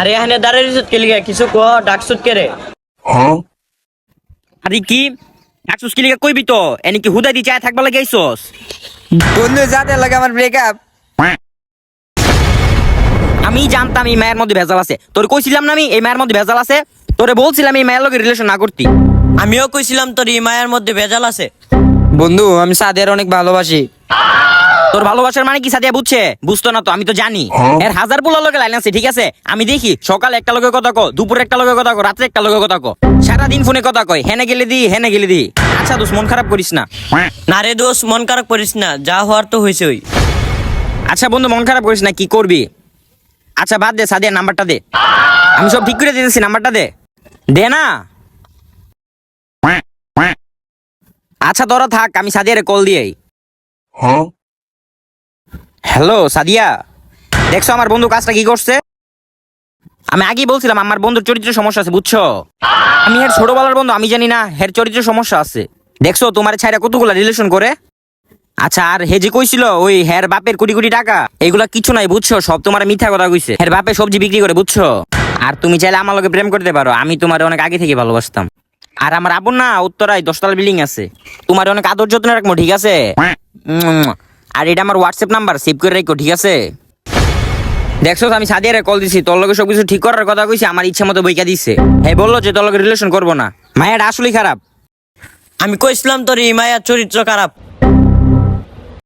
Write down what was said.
আরে এখানে দাঁড়িয়ে রইছত কে লিগা? কিছু কো ডাকছুত কে রে? আরে কি? একশো স্কিলিকে কইবি তো? এনে কি হুদাই দি চায় থাকবা লাগে আইসস? বন্ধু লাগে আমার ব্রেকআপ আমি জানতাম এই মায়ের মধ্যে ভেজাল আছে। তোর কইছিলাম না আমি এই মায়ের মধ্যে ভেজাল আছে? তোরে বলছিলাম এই মায়ের লগে রিলেশন না করতি। আমিও কইছিলাম তোর এই মায়ের মধ্যে ভেজাল আছে। বন্ধু আমি সাদের অনেক ভালোবাসি। তোর ভালোবাসার মানে কি সাদিয়া বুঝছে? বুঝতো না তো আমি তো জানি। এর হাজার পোলা লোকে লাইন আছে ঠিক আছে? আমি দেখি সকাল একটা লোকের কথা কো দুপুরে একটা লোকের কথা কো রাত্রে একটা লোকের কথা কো সারাদিন ফোনে কথা কয় হেনে গেলে দি হেনে গেলে দি। আচ্ছা দোষ মন খারাপ করিস না। না রে দোষ মন খারাপ করিস না যা হওয়ার তো হয়েছে ওই আচ্ছা বন্ধু মন খারাপ করিস না কি করবি? আচ্ছা বাদ দে সাদিয়া নাম্বারটা দে। আমি সব ঠিক করে দিতেছি নাম্বারটা দে। দে না। আচ্ছা তোরা থাক আমি সাদিয়ারে কল দিয়েই। হ্যালো সাদিয়া। দেখছ আমার বন্ধু কাজটা কি করছে? আমি আগেই বলছিলাম আমার বন্ধুর চরিত্র সমস্যা আছে বুঝছ? আমি এর ছোটবেলার বন্ধু আমি জানি না হের চরিত্র সমস্যা আছে। দেখছ তোমার ছাইরা কতগুলা রিলেশন করে? আচ্ছা আর হে যে কইছিল ওই হের বাপের কোটি কোটি টাকা এগুলা কিছু নাই বুঝছ? সব তোমার মিথ্যা কথা কইছে। হের বাপে সবজি বিক্রি করে বুঝছ? আর তুমি চাইলে আমার লগে প্রেম করতে পারো আমি তোমার অনেক আগে থেকে ভালোবাসতাম। আর আমার আবুর না উত্তরায় দশতলা বিল্ডিং আছে। তোমার অনেক আদর যত্ন রাখব ঠিক আছে? আর এটা আমার হোয়াটসঅ্যাপ নাম্বার সেভ করে রাখো, ঠিক আছে? দেখছ আমি সাদিয়ারে কল দিছি, তোর লগে সবকিছু ঠিক করার কথা কইছি, আমার ইচ্ছা মতো বইকা দিছে। হে, বলল যে তোর লগে রিলেশন করব না। মায়ের আসলেই খারাপ। আমি কইছিলাম তোর এই মায়ের চরিত্র খারাপ।